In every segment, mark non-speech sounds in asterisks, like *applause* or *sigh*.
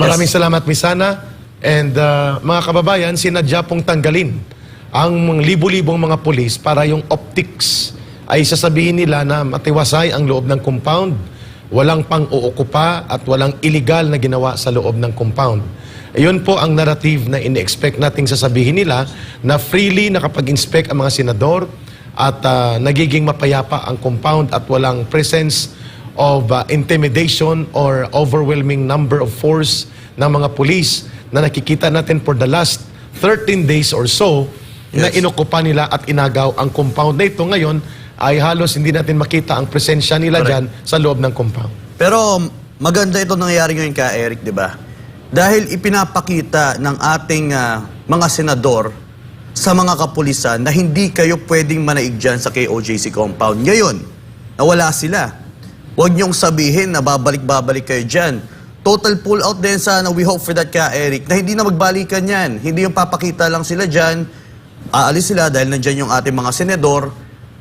Maraming yes. salamat, Miss Sana. And uh, mga kababayan, sinadya pong tanggalin ang mga libu-libong mga pulis para yung optics ay sasabihin nila na matiwasay ang loob ng compound, walang pang-uukupa at walang illegal na ginawa sa loob ng compound. Ayun po ang narrative na in-expect nating sasabihin nila na freely nakapag-inspect ang mga senador at uh, nagiging mapayapa ang compound at walang presence of uh, intimidation or overwhelming number of force ng mga police na nakikita natin for the last 13 days or so na Yes. inukupa nila at inagaw ang compound na ito ngayon ay halos hindi natin makita ang presensya nila Correct. dyan sa loob ng compound. Pero maganda ito nangyayari ngayon ka, Eric, di ba? Dahil ipinapakita ng ating ah, mga senador sa mga kapulisan na hindi kayo pwedeng manaig dyan sa KOJC compound. Ngayon, nawala sila. Huwag niyong sabihin na babalik-babalik kayo dyan. Total pull out din sana, we hope for that ka, Eric, na hindi na magbalikan yan. Hindi yung papakita lang sila dyan, aalis sila dahil nandyan yung ating mga senador.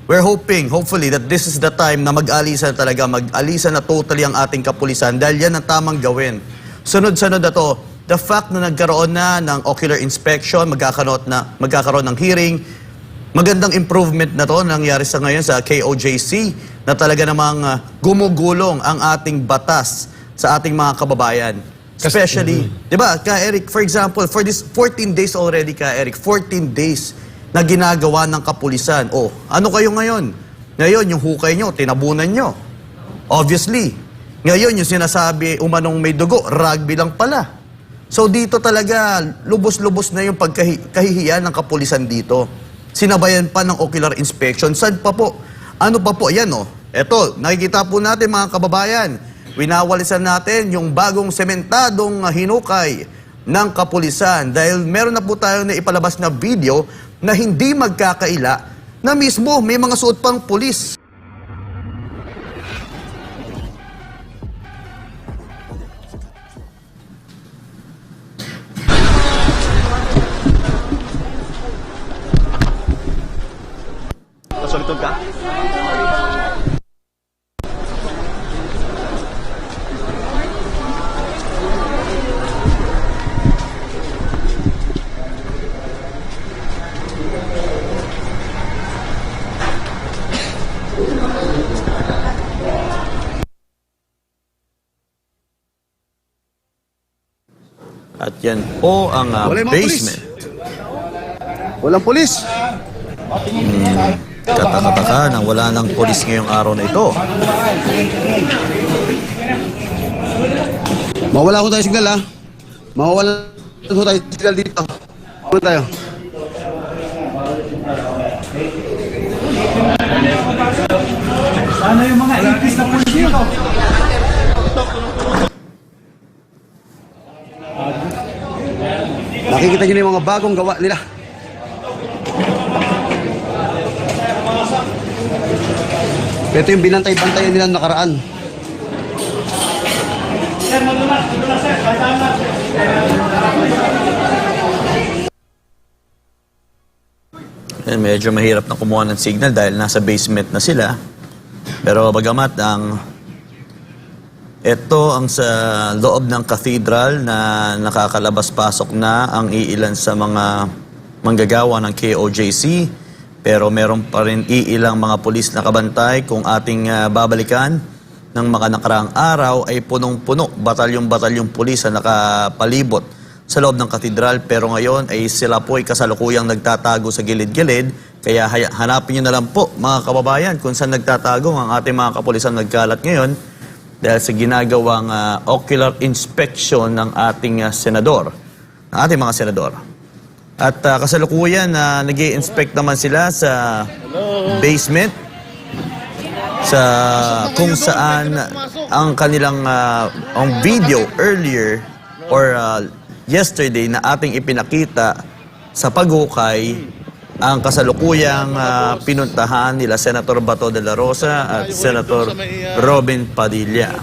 We're hoping, hopefully, that this is the time na mag-alisan talaga, mag-alisan na totally ang ating kapulisan dahil yan ang tamang gawin. Sunod-sunod na to, the fact na nagkaroon na ng ocular inspection, magkakaroon, na, magkakaroon ng hearing, magandang improvement na to nangyari sa ngayon sa KOJC na talaga namang ah, gumugulong ang ating batas sa ating mga kababayan. Especially, di ba, ka Eric, for example, for this 14 days already ka Eric, 14 days na ginagawa ng kapulisan. Oh, ano kayo ngayon? Ngayon, yung hukay nyo, tinabunan nyo. Obviously. Ngayon, yung sinasabi, umanong may dugo, rugby lang pala. So dito talaga, lubos-lubos na yung pagkahihiyan ng kapulisan dito. Sinabayan pa ng ocular inspection. Saan pa po? Ano pa po? Yan oh. Eto, nakikita po natin mga kababayan. Winawalisan natin yung bagong sementadong hinukay ng kapulisan dahil meron na po tayo na ipalabas na video na hindi magkakaila na mismo may mga suot pang pulis. Nasulitod ka? At yan po ang ah, Wala yung mga basement. Walang pulis. Katakataka nang wala ng polis ngayong araw na ito. Mawala ko tayo signal ha. Mawala ko tayo signal dito. Ano tayo? Ano yung mga ipis na pulis dito? Makikita nyo na yung mga bagong gawa nila. Ito yung binantay-bantayan nila nakaraan. Yan, medyo mahirap na kumuha ng signal dahil nasa basement na sila. Pero bagamat ang ito ang sa loob ng cathedral na nakakalabas-pasok na ang iilan sa mga manggagawa ng KOJC. Pero meron pa rin iilang mga pulis na kabantay kung ating ah, babalikan ng mga nakaraang araw ay punong-puno batalyong-batalyong pulis na nakapalibot sa loob ng katedral pero ngayon ay sila po ay kasalukuyang nagtatago sa gilid-gilid kaya hanapin nyo na lang po mga kababayan kung saan nagtatago ang ating mga kapulisan nagkalat ngayon dahil sa ginagawang ah, ocular inspection ng ating ah, senador, ng ating mga senador. At ah, kasalukuyan na nag inspect naman sila sa basement sa kung saan ang kanilang ah, ang video earlier or ah, yesterday na ating ipinakita sa paghukay ang kasalukuyang ah, pinuntahan nila Senator Bato de la Rosa at Senator Robin Padilla.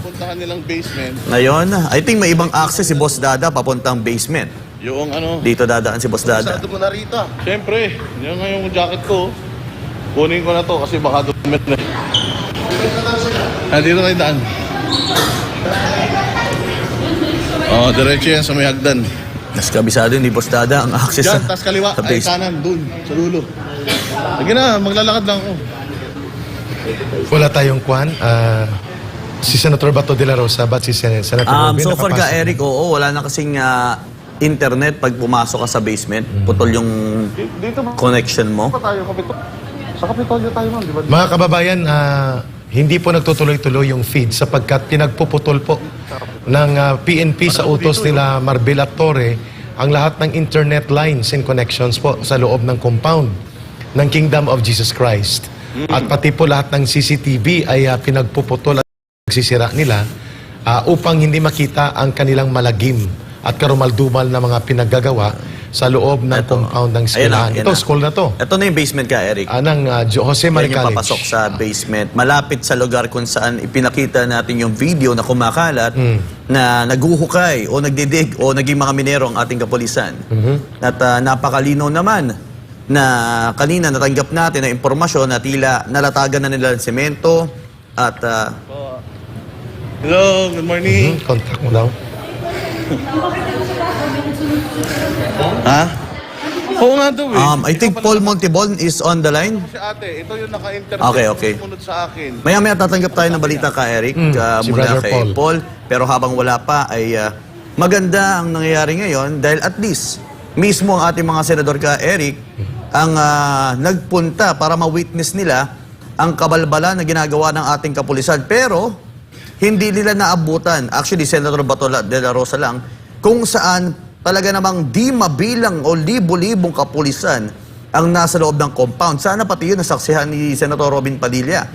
Ngayon, I think may ibang access si Boss Dada papuntang basement. Yung ano, Dito dadaan si Boss Dada. Sado mo na rito. Siyempre, yung nga yung jacket ko, kunin ko na to kasi baka dumit na. Ah, dito tayo daan. Oo, diretso yan sa may hagdan. Mas kabisado ni Boss Dada ang access Diyan, sa, tas kaliwa, sa ay base. kanan, dun, sa dulo. Sige na, maglalakad lang ako. Wala tayong kwan. ah, si Senator Bato de la Rosa, ba't si Sen- Senator Um, Robin so far ka, nakapasok? Eric, oo, wala na kasing ah, internet pag pumasok ka sa basement. Putol yung Dito ba? connection mo. Pa tayo, kapito. Sa kapitolyo tayo, ma'am, di ba? Mga kababayan, ah, hindi po nagtutuloy-tuloy yung feed sapagkat pinagpuputol po ng ah, PNP sa utos nila Marbel at Torre ang lahat ng internet lines and connections po sa loob ng compound ng Kingdom of Jesus Christ. At pati po lahat ng CCTV ay ah, pinagpuputol at nagsisira nila ah, upang hindi makita ang kanilang malagim at karumaldumal na mga pinaggagawa sa loob ng Ito. compound ng Ayan na, eskwelahan. ayan Ito, na. school na to. Ito na yung basement ka, Eric. Anang uh, Jose Marie Yan yung College. papasok sa basement. Malapit sa lugar kung saan ipinakita natin yung video na kumakalat na naguhukay o nagdidig o naging mga minero ang ating kapulisan. At ah, napakalino naman na kanina natanggap natin na impormasyon na tila nalatagan na nila ng semento at ah, Hello, good morning. Hmm, contact mo daw. Ha? Oo nga daw eh. Um, I think Paul Montibon is on the line. Si ate, ito yung naka-internet. Okay, okay. Sumunod sa akin. Maya-maya tatanggap tayo ng balita ka, Eric, Mm, ah, si mula Brother kay Paul. Paul. Pero habang wala pa, ay ah, maganda ang nangyayari ngayon dahil at least mismo ang ating mga senador ka, Eric, ang ah, nagpunta para ma-witness nila ang kabalbalan na ginagawa ng ating kapulisan. Pero, hindi nila naabutan. Actually, Senator Batola de la Rosa lang, kung saan talaga namang di mabilang o libo-libong kapulisan ang nasa loob ng compound. Sana pati yun nasaksihan ni Senator Robin Padilla.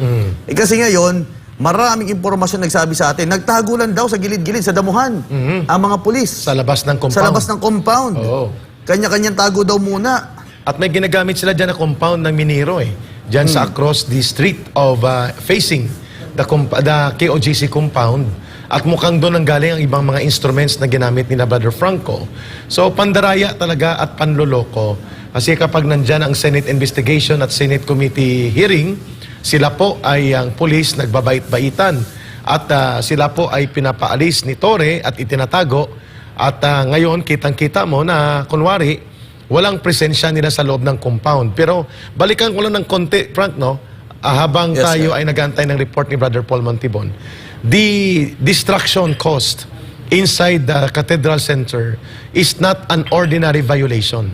Eh kasi ngayon, maraming impormasyon nagsabi sa atin, nagtago lang daw sa gilid-gilid, sa damuhan, ang mga pulis. Sa labas ng compound. Sa labas ng compound. Oo. Kanya-kanyang tago daw muna. At may ginagamit sila dyan na compound ng Minero eh. Dyan sa across the street of uh, facing the, the KOGC compound. At mukhang doon ang galing ang ibang mga instruments na ginamit ni na Brother Franco. So pandaraya talaga at panloloko. Kasi kapag nandyan ang Senate investigation at Senate committee hearing, sila po ay ang police nagbabait-baitan. At ah, sila po ay pinapaalis ni Tore at itinatago. At ah, ngayon, kitang-kita mo na kunwari, walang presensya nila sa loob ng compound. Pero balikan ko lang ng konti, Frank, no? Ah, habang Yes, tayo sir. ay nagantay ng report ni Brother Paul Montibon, the destruction caused inside the Cathedral Center is not an ordinary violation.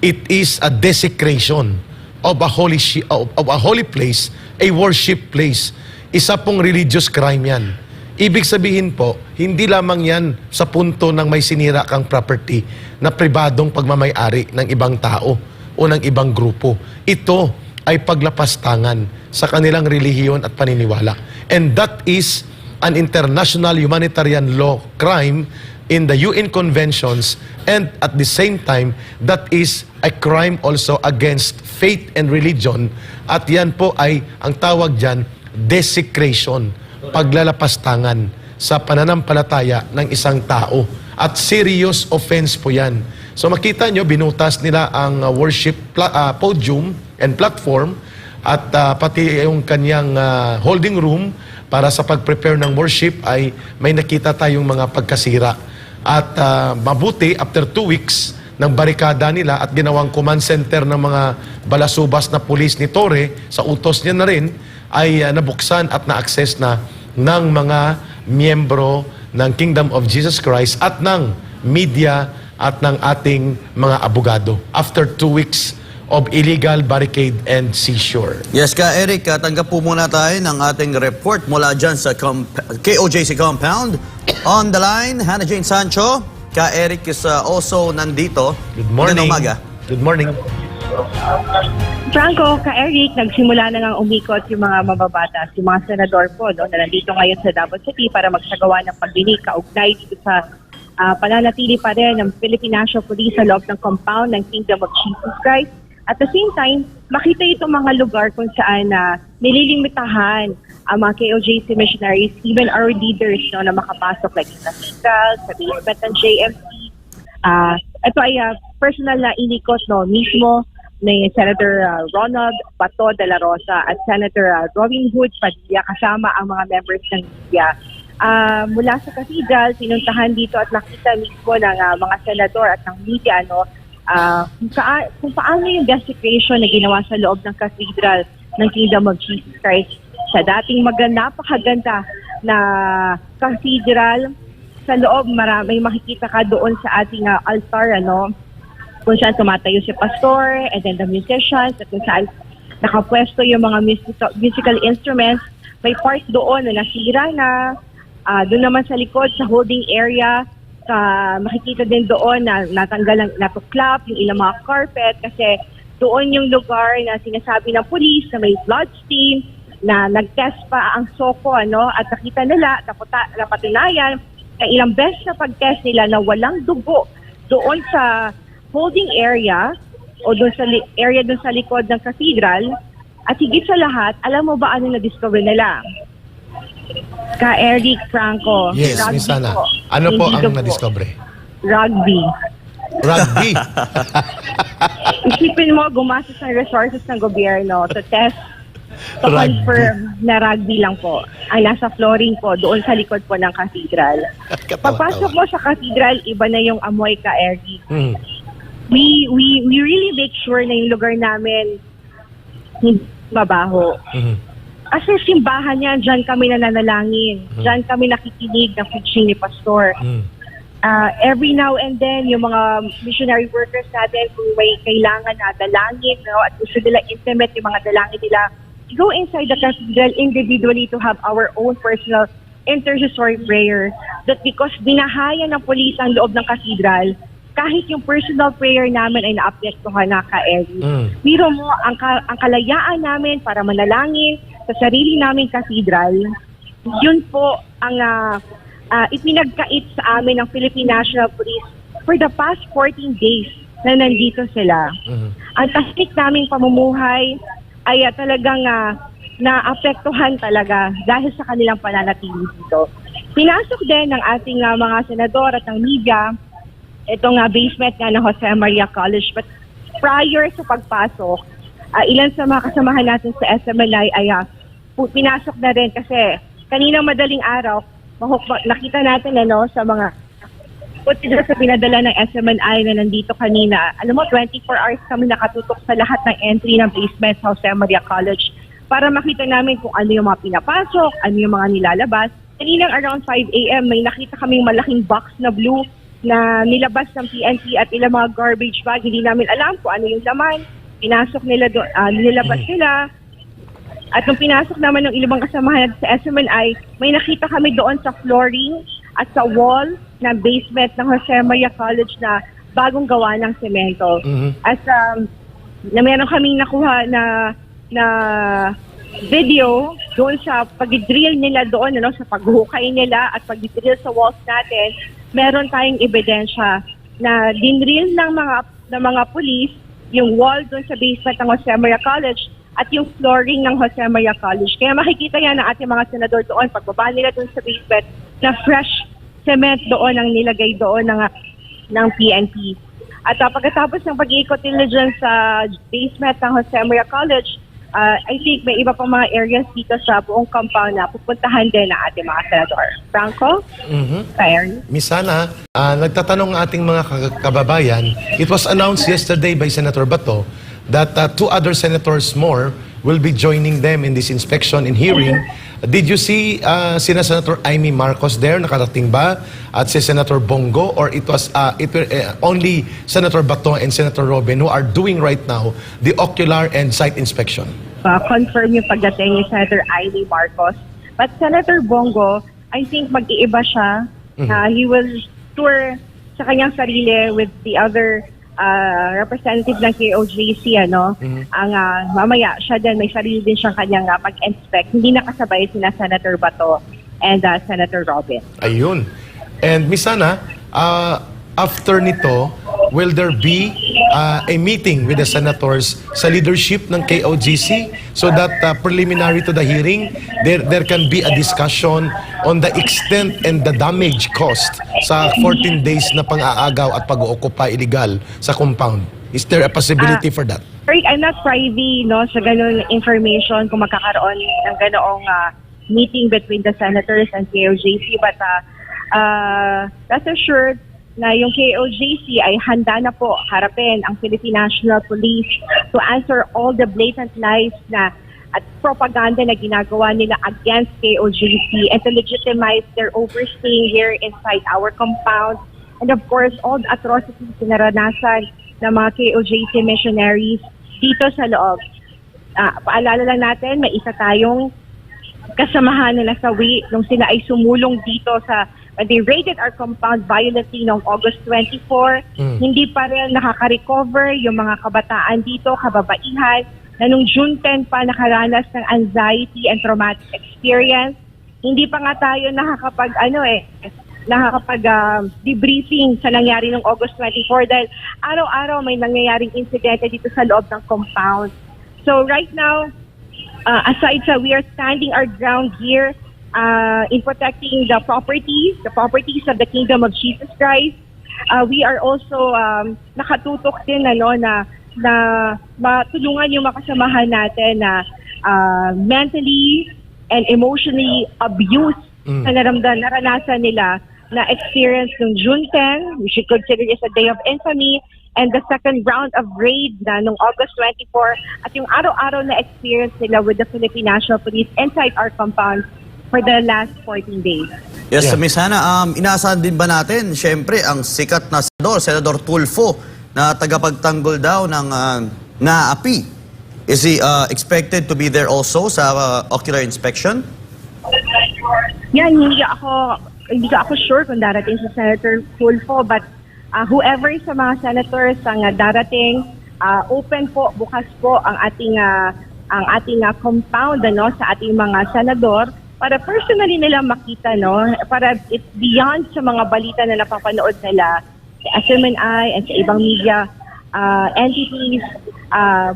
It is a desecration of a holy of a holy place, a worship place. Isa pong religious crime yan. Ibig sabihin po, hindi lamang yan sa punto ng may sinira kang property na pribadong pagmamayari ng ibang tao o ng ibang grupo. Ito ay paglapastangan sa kanilang relihiyon at paniniwala. And that is an international humanitarian law crime in the UN conventions and at the same time that is a crime also against faith and religion. At yan po ay ang tawag dyan desecration paglalapastangan sa pananampalataya ng isang tao. At serious offense po yan. So makita nyo binutas nila ang uh, worship uh, podium and platform at uh, pati yung kanyang uh, holding room para sa pag-prepare ng worship ay may nakita tayong mga pagkasira. At uh, mabuti, after two weeks ng barikada nila at ginawang command center ng mga balasubas na pulis ni Torre, sa utos niya na rin, ay uh, nabuksan at na-access na ng mga miyembro ng Kingdom of Jesus Christ at ng media at ng ating mga abogado. After two weeks of illegal barricade and seizure. Yes ka, Eric, tanggap po muna tayo ng ating report mula dyan sa comp- KOJC compound. On the line, Hannah Jane Sancho. Ka, Eric is ah, also nandito. Good morning. Magandang umaga. Good morning. Franco, ka-Eric, nagsimula na nga umikot yung mga mababatas, yung mga senador po no, na nandito ngayon sa Davao City para magsagawa ng pagdinig kaugnay dito sa ah, pananatili pa rin ng Philippine National Police sa loob ng compound ng Kingdom of Jesus Christ. At the same time, makita itong mga lugar kung saan na nililimitahan ang mga KOJC missionaries, even our leaders no, na makapasok like sa Cathedral, sa basement ng JMC, Ah, ito ay ah, personal na inikot no mismo ni Senator ah, Ronald Bato de la Rosa at Senator ah, Robin Hood Padilla kasama ang mga members ng media. Ah, mula sa cathedral, pinuntahan dito at nakita mismo ng ah, mga senador at ng media ano, ah, kung, kaa- kung paano yung desecration na ginawa sa loob ng cathedral ng Kingdom of Jesus Christ sa dating maganda, napakaganda na cathedral. Sa loob, marami makikita ka doon sa ating ah, altar, ano, kung saan tumatayo si pastor and then the musicians at kung saan nakapwesto yung mga musical, musical instruments. May part doon na nasira na. Ah, doon naman sa likod, sa holding area, ah, makikita din doon na natanggal ang natuklap yung ilang mga carpet kasi doon yung lugar na sinasabi ng police na may blood stain na nag-test pa ang soko ano at nakita nila naputa, napatunayan na ilang beses na pag-test nila na walang dugo doon sa holding area o doon sa area doon sa likod ng cathedral at higit sa lahat, alam mo ba ano na-discover nila? Ka Eric Franco. Yes, rugby Miss Ana. po. Ano po ang dugo. na-discover? Rugby. Rugby. *laughs* Isipin mo, gumastos ng resources ng gobyerno to test, to Rugby. confirm na rugby lang po. Ang nasa flooring po, doon sa likod po ng cathedral. *laughs* Pagpasok mo sa cathedral, iba na yung amoy ka, Eric. Mhm. We, we, we really make sure na yung lugar namin hindi mabaho. Mhm. Kasi simbahan yan, dyan kami nananalangin. Dyan kami nakikinig ng preaching ni Pastor. Mhm. uh, every now and then, yung mga missionary workers natin, kung may kailangan na dalangin, no, at gusto nila intimate yung mga dalangin nila, go inside the cathedral individually to have our own personal intercessory prayer. That because binahaya ng polis ang loob ng cathedral, kahit yung personal prayer namin ay naapektuhan na ka Eddie. Mm. Biro mo, ang, ka- ang kalayaan namin para manalangin sa sarili naming cathedral, yun po ang ah, ah, ipinagkait sa amin ng Philippine National Police for the past 14 days na nandito sila. Mhm. Ang tahimik naming pamumuhay ay ah, talagang ah, naapektuhan talaga dahil sa kanilang pananatili dito. Pinasok din ng ating ah, mga senador at ng media itong ah, basement nga ng Jose Maria College. But prior sa pagpasok, ah, ilan sa mga kasamahan natin sa SMLI ay pu- pinasok na rin kasi kaninang madaling araw, mahuk- nakita natin ano, sa mga footage sa pinadala ng SMNI na nandito kanina. Alam mo, 24 hours kami nakatutok sa lahat ng entry ng basement sa Jose Maria College para makita namin kung ano yung mga pinapasok, ano yung mga nilalabas. Kaninang around 5 a.m. may nakita kaming malaking box na blue na nilabas ng PNP at ilang mga garbage bag. Hindi namin alam kung ano yung laman. Pinasok nila doon, ah, nilabas nila. At nung pinasok naman ng ilang kasamahan sa SMNI, may nakita kami doon sa flooring at sa wall ng basement ng Jose Maria College na bagong gawa ng semento. Mhm. At um, na meron kaming nakuha na na video doon sa pag-drill nila doon, ano, sa paghukay nila at pag-drill sa walls natin, meron tayong ebidensya na dinrill ng mga ng mga police yung wall doon sa basement ng Jose Maria College at yung flooring ng Jose Maria College. Kaya makikita yan ng ating mga senador doon pagbaba nila doon sa basement na fresh cement doon ang nilagay doon ng ng PNP. At uh, pagkatapos ng pag-iikot nila dyan sa basement ng Jose Maria College, uh, I think may iba pang mga areas dito sa buong compound na pupuntahan din ng ating mga senador. Franco? Mhm. Karen? Miss Ana, ah, nagtatanong ating mga ka- kababayan, it was announced yesterday by Senator Bato that ah, two other senators more will be joining them in this inspection and hearing. Did you see ah, sina Senator Amy Marcos there? Nakarating ba? At si Senator Bongo? Or it was ah, it eh, only Senator Bato and Senator Robin who are doing right now the ocular and sight inspection? uh, confirm yung pagdating ni Senator Amy Marcos. But Senator Bongo, I think mag-iiba siya. Uh, he will tour sa kanyang sarili with the other uh, representative ng KOJC, ano, ang uh, mamaya siya din, may sarili din siyang kanyang uh, pag-inspect. Hindi nakasabay sina Senator Bato and uh, Senator Robin. Ayun. And Miss Ana, ah, after nito, will there be ah, a meeting with the senators sa leadership ng KOGC so that ah, preliminary to the hearing, there, there can be a discussion on the extent and the damage caused sa 14 days na pang-aagaw at pag-occupy illegal sa compound. Is there a possibility for that? Rick, I'm not privy no, sa ganun information kung magkakaroon ng ganoong ah, meeting between the senators and KOJC. But uh, uh, rest assured na yung KOJC ay handa na po harapin ang Philippine National Police to answer all the blatant lies na at propaganda na ginagawa nila against KOJC and to legitimize their overstaying here inside our compound. And of course, all the atrocities na naranasan ng mga KOJC missionaries dito sa loob. Ah, paalala lang natin, may isa tayong kasamahan na nasawi nung sila ay sumulong dito sa when they raided our compound violently noong August 24. Hindi pa rin nakaka-recover yung mga kabataan dito, kababaihan, na nung June 10 pa nakaranas ng anxiety and traumatic experience. Hindi pa nga tayo nakakapag, ano eh, nakakapag ah, debriefing sa nangyari noong August 24 dahil araw-araw may nangyayaring insidente dito sa loob ng compound. So right now, uh, aside sa we are standing our ground here uh, in protecting the properties, the properties of the Kingdom of Jesus Christ. Uh, we are also um, nakatutok din ano na na matulungan yung makasamahan natin na uh, mentally and emotionally abused na naramdaman, naranasan nila na experience ng June 10, we should consider this a day of infamy, and the second round of raid na nung August 24, at yung araw-araw na experience nila with the Philippine National Police inside our compound for the last 14 days. Yes, Yeah. Miss Hannah, um, inaasahan din ba natin, syempre, ang sikat na senador, Senador Tulfo, na tagapagtanggol daw ng uh, NAAPI. Is he uh, expected to be there also sa uh, ocular inspection? Yan, hindi ako, hindi ako sure kung darating si Senator Tulfo, but uh, whoever sa mga senators ang uh, darating, uh, open po, bukas po ang ating uh, ang ating uh, compound ano sa ating mga senador para personally nila makita no para it's beyond sa mga balita na napapanood nila sa SMNI and sa ibang media uh, entities uh,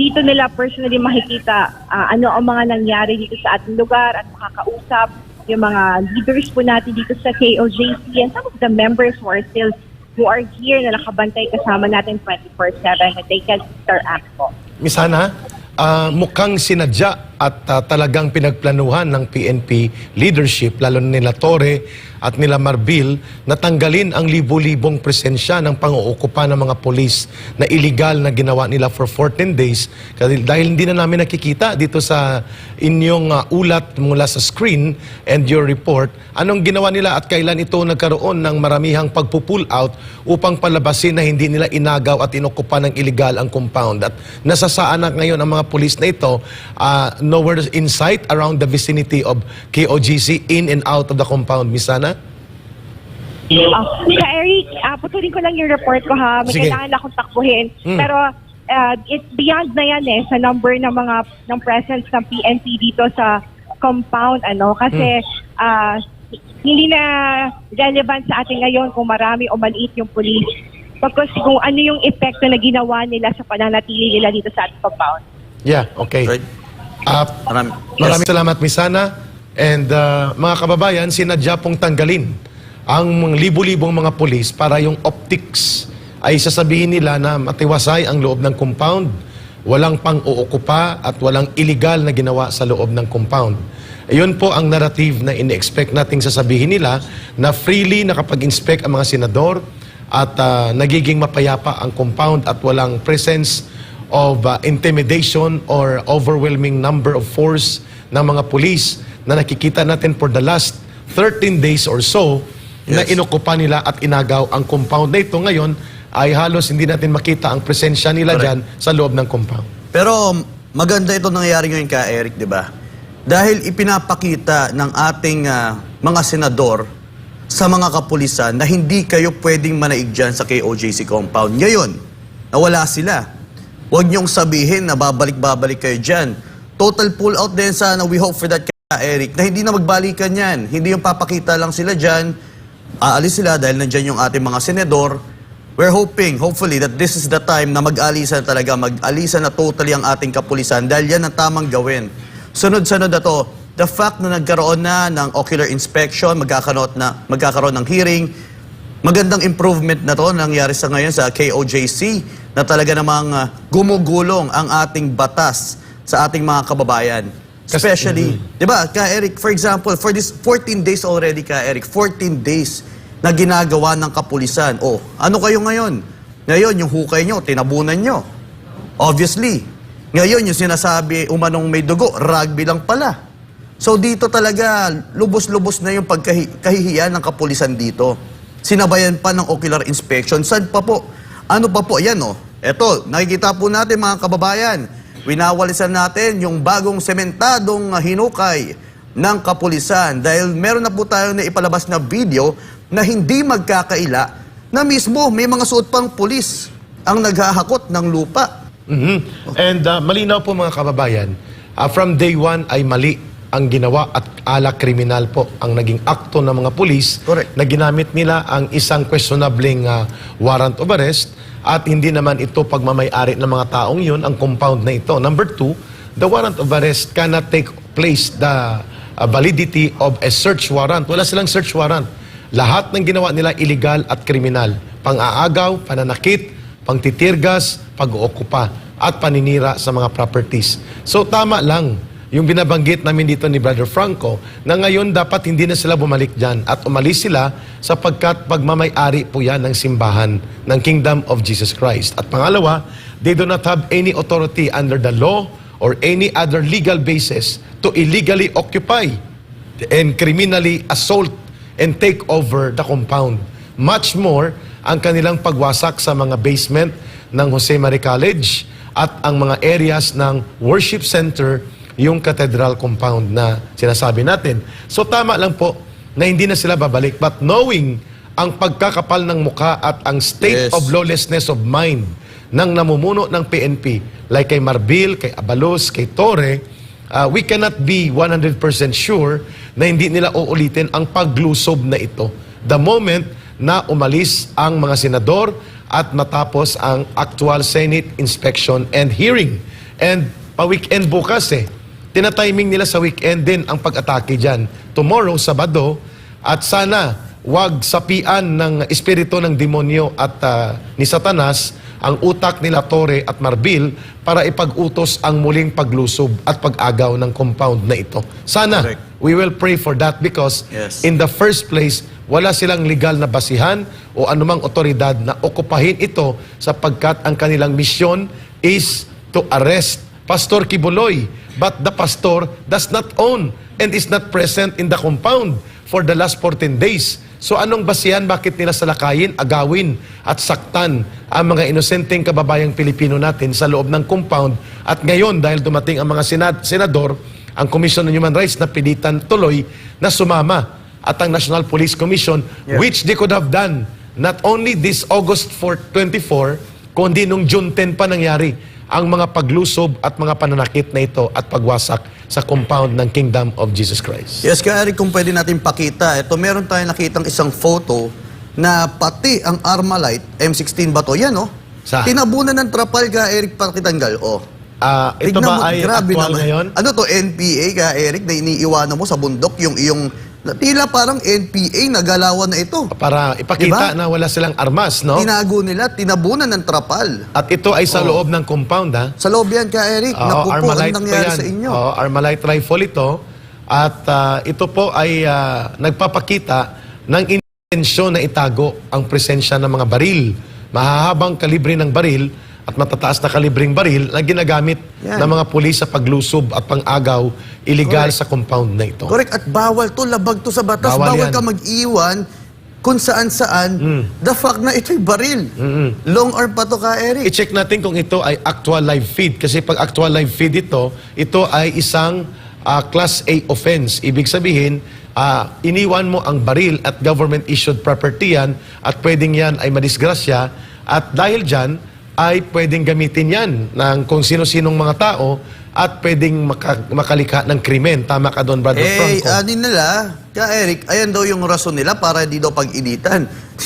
dito nila personally makikita ah, ano ang mga nangyari dito sa ating lugar at makakausap yung mga leaders po natin dito sa KOJC and some of the members who are still who are here na nakabantay kasama natin 24-7 that they can interact po. Miss Hana, ah, mukhang sinadya at ah, talagang pinagplanuhan ng PNP leadership, lalo na nila Torre at nila Marbil, na tanggalin ang libo-libong presensya ng pang-uukupa ng mga polis na illegal na ginawa nila for 14 days. Dahil hindi na namin nakikita dito sa inyong ah, ulat mula sa screen and your report, anong ginawa nila at kailan ito nagkaroon ng maramihang pagpupull out upang palabasin na hindi nila inagaw at inukupa ng illegal ang compound. At nasasaan na ngayon ang mga pulis na ito ah, nowhere in sight around the vicinity of KOGC in and out of the compound. Miss Ah, Ka Eric, ah, putulin ko lang yung report ko ha. May Sige. kailangan akong takbuhin. Mm. Pero ah, it's beyond na yan eh sa number ng mga ng presence ng PNP dito sa compound ano kasi ah, hindi na relevant sa atin ngayon kung marami o maliit yung police. Because kung ano yung epekto na ginawa nila sa pananatili nila dito sa ating compound. Yeah, okay. Right? Ah, Marami. Maraming salamat, Miss Sana. And uh, mga kababayan, sinadya pong tanggalin ang mga libu-libong mga polis para yung optics ay sasabihin nila na matiwasay ang loob ng compound, walang pang-uukupa at walang illegal na ginawa sa loob ng compound. Ayun po ang narrative na ini-expect nating sasabihin nila na freely nakapag-inspect ang mga senador at uh, nagiging mapayapa ang compound at walang presence of uh, intimidation or overwhelming number of force ng mga police na nakikita natin for the last 13 days or so na Yes. inukupa nila at inagaw ang compound na ito ngayon ay halos hindi natin makita ang presensya nila Correct. dyan sa loob ng compound. Pero maganda ito nangyayari ngayon ka, Eric, di ba? Dahil ipinapakita ng ating ah, mga senador sa mga kapulisan na hindi kayo pwedeng manaig dyan sa KOJC compound. Ngayon, nawala sila. Huwag niyong sabihin na babalik-babalik kayo dyan. Total pull out din sana, we hope for that ka, Eric, na hindi na magbalikan yan. Hindi yung papakita lang sila dyan, aalis sila dahil nandyan yung ating mga senador. We're hoping, hopefully, that this is the time na mag-alisan talaga, mag-alisan na totally ang ating kapulisan dahil yan ang tamang gawin. Sunod-sunod na to, the fact na nagkaroon na ng ocular inspection, magkakaroon, na, magkakaroon ng hearing, magandang improvement na to nangyari sa ngayon sa KOJC na talaga namang ah, gumugulong ang ating batas sa ating mga kababayan. Especially, di ba, ka Eric, for example, for this 14 days already, ka Eric, 14 days na ginagawa ng kapulisan. Oh, ano kayo ngayon? Ngayon, yung hukay nyo, tinabunan nyo. Obviously. Ngayon, yung sinasabi, umanong may dugo, rugby lang pala. So dito talaga, lubos-lubos na yung pagkahihiyan ng kapulisan dito. Sinabayan pa ng ocular inspection. Saan pa po? Ano pa po? Yan oh. Eto, nakikita po natin mga kababayan. Winawalisan natin yung bagong sementadong hinukay ng kapulisan dahil meron na po tayo na ipalabas na video na hindi magkakaila na mismo may mga suot pang pulis ang naghahakot ng lupa. Mhm. And uh, malinaw po mga kababayan, uh, from day one ay mali ang ginawa at ala kriminal po ang naging akto ng mga pulis Correct. na ginamit nila ang isang questionabling uh, warrant of arrest at hindi naman ito pagmamayari ng mga taong yun ang compound na ito. Number two, the warrant of arrest cannot take place the uh, validity of a search warrant. Wala silang search warrant. Lahat ng ginawa nila illegal at kriminal. Pang-aagaw, pananakit, pangtitirgas, pag-ookupa, at paninira sa mga properties. So tama lang yung binabanggit namin dito ni Brother Franco na ngayon dapat hindi na sila bumalik dyan at umalis sila sapagkat pagmamayari po yan ng simbahan ng Kingdom of Jesus Christ. At pangalawa, they do not have any authority under the law or any other legal basis to illegally occupy and criminally assault and take over the compound. Much more ang kanilang pagwasak sa mga basement ng Jose Marie College at ang mga areas ng worship center, yung cathedral compound na sinasabi natin. So tama lang po na hindi na sila babalik. But knowing ang pagkakapal ng mukha at ang state Yes. of lawlessness of mind ng namumuno ng PNP, like kay Marbil, kay Abalos, kay Torre, uh, we cannot be 100% sure na hindi nila uulitin ang paglusob na ito. The moment na umalis ang mga senador at matapos ang actual Senate inspection and hearing. And pa-weekend bukas eh. Tinatiming nila sa weekend din ang pag-atake dyan. Tomorrow, Sabado, at sana wag sapian ng espiritu ng demonyo at ah, ni Satanas ang utak nila Torre at Marbil para ipag-utos ang muling paglusob at pag-agaw ng compound na ito. Sana Correct. we will pray for that because Yes. in the first place, wala silang legal na basihan o anumang otoridad na okupahin ito sapagkat ang kanilang misyon is to arrest Pastor Kibuloy. But the pastor does not own and is not present in the compound for the last 14 days. So anong basihan bakit nila salakayin, agawin at saktan ang mga inosenteng kababayang Pilipino natin sa loob ng compound at ngayon dahil dumating ang mga senad- senador, ang Commission on Human Rights na pilitan tuloy na sumama at ang National Police Commission which they could have done not only this August 4, 24 kundi nung June 10 pa nangyari ang mga paglusob at mga pananakit na ito at pagwasak sa compound ng Kingdom of Jesus Christ. Yes, kaya Eric, kung pwede natin pakita, ito meron tayong nakitang isang photo na pati ang Armalite, M16 ba to? Yan, oh. Saan? Tinabunan ng trapal ka, Eric, pakitanggal. Oh. Ah, ito Tignan mo, ba ay grabe actual naman. ngayon? Ano to, NPA ka, Eric, na iniiwanan mo sa bundok, yung iyong, na- tila parang NPA, nagalawan na ito. Para ipakita Diba? na wala silang armas, no? Tinago nila, tinabunan ng trapal. At ito ay sa loob ng compound, ha? Sa loob yan ka, Eric. Oo, Naku po, Armalite ang po nangyari yan. sa inyo. Oo, Armalite rifle ito. At ah, ito po ay ah, nagpapakita ng intensyon na itago ang presensya ng mga baril. Mahahabang kalibre ng baril at matataas na kalibreng baril na ginagamit Yan. ng mga pulis sa paglusob at pang-agaw illegal sa compound na ito. Correct. At bawal to, labag to sa batas. Bawal Bawal, yan. ka mag-iwan kung saan-saan. The fact na ito'y baril. Long arm pa to ka, Eric. I-check natin kung ito ay actual live feed. Kasi pag actual live feed ito, ito ay isang ah, Class A offense. Ibig sabihin, ah, iniwan mo ang baril at government-issued property yan at pwedeng yan ay madisgrasya. At dahil dyan, ay pwedeng gamitin yan ng kung sino-sinong mga tao at pwedeng maka- makalikha ng krimen. Tama ka doon, Brother Eh, Franco. ano nila, ka Eric, ayan daw yung rason nila para hindi daw pag-initan. *laughs*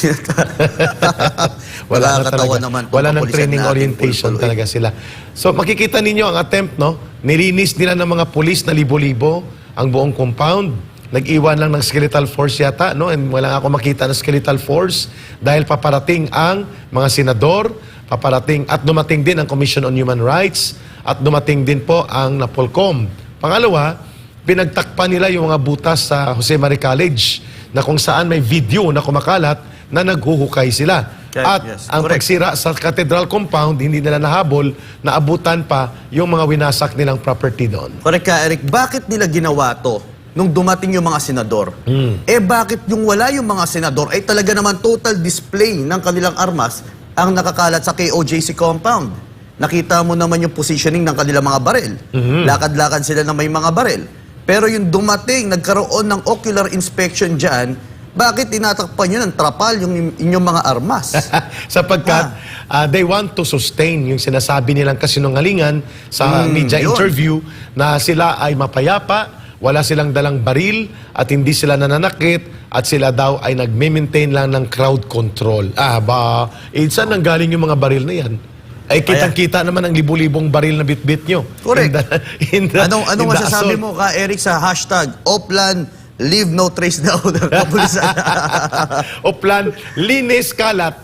Wala na talaga. naman. tong Wala ng kapulisan training natin, orientation eh. talaga sila. So makikita ninyo ang attempt, no? Nilinis nila ng mga pulis na libo-libo ang buong compound. Nag-iwan lang ng skeletal force yata, no? And wala ako makita ng skeletal force dahil paparating ang mga senador, paparating at dumating din ang Commission on Human Rights at dumating din po ang NAPOLCOM Pangalawa, pinagtakpan nila yung mga butas sa Jose Marie College na kung saan may video na kumakalat na naghuhukay sila. Okay, At yes, ang correct. pagsira sa cathedral compound, hindi nila nahabol, naabutan pa yung mga winasak nilang property doon. Correct ka, Eric. Bakit nila ginawa to nung dumating yung mga senador? Eh bakit yung wala yung mga senador ay talaga naman total display ng kanilang armas ang nakakalat sa KOJC compound? Nakita mo naman yung positioning ng kanilang mga baril. Lakad-lakad sila na may mga baril. Pero yung dumating, nagkaroon ng ocular inspection dyan, bakit tinatakpan nyo ng trapal yung inyong mga armas? *laughs* Sapagkat ah, they want to sustain yung sinasabi nilang kasinungalingan sa media yun. interview na sila ay mapayapa, wala silang dalang baril at hindi sila nananakit at sila daw ay nagme-maintain lang ng crowd control. Ah, ba, eh, saan nang galing yung mga baril na yan? Ay kitang-kita naman ang libu-libong baril na bitbit nyo. Correct. In the- in the- anong anong in the masasabi assault. mo ka Eric sa hashtag Oplan leave no trace daw *laughs* ng kapulisan? *laughs* o plan, linis kalat.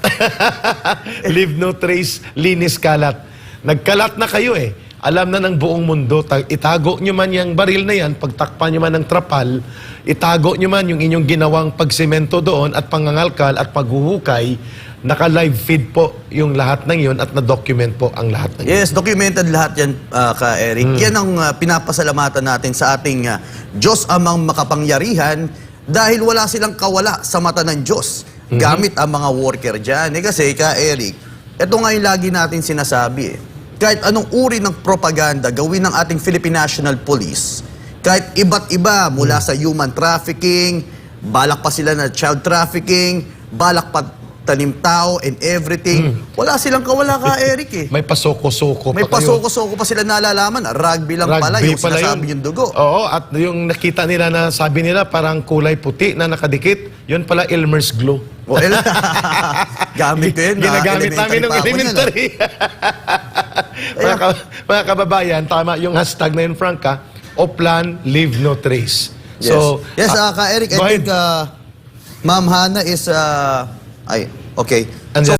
*laughs* Leave no trace, linis kalat. Nagkalat na kayo eh. Alam na ng buong mundo, ta- itago nyo man yung baril na yan, pagtakpan nyo man ng trapal, itago nyo man yung inyong ginawang pagsemento doon at pangangalkal at paghuhukay, naka-live feed po yung lahat ng yun at na-document po ang lahat ng yun. yes, documented lahat yan uh, ka Eric. Yan ang uh, pinapasalamatan natin sa ating uh, Diyos amang makapangyarihan dahil wala silang kawala sa mata ng Diyos gamit ang mga worker dyan. Eh, kasi ka Eric, ito nga yung lagi natin sinasabi eh. Kahit anong uri ng propaganda gawin ng ating Philippine National Police, kahit iba't iba mula sa human trafficking, balak pa sila na child trafficking, balak pa tanim tao and everything. Wala silang kawala ka, Eric eh. May pasoko-soko May pa kayo. pasoko-soko pa sila nalalaman. Rugby lang pala Rugby yung sinasabi yung dugo. Oo, at yung nakita nila na sabi nila parang kulay puti na nakadikit, yun pala Elmer's glue. O, el- *laughs* Gamit ko yun. na Ginagamit namin ng pa ako niyan, elementary. *laughs* mga, ka- mga kababayan, tama yung hashtag na yun, Frank, ha? Oplan, leave no trace. Yes. So, yes, ah, uh, ka Eric, I think uh, Ma'am Hana is, uh, ay, okay. Andyan.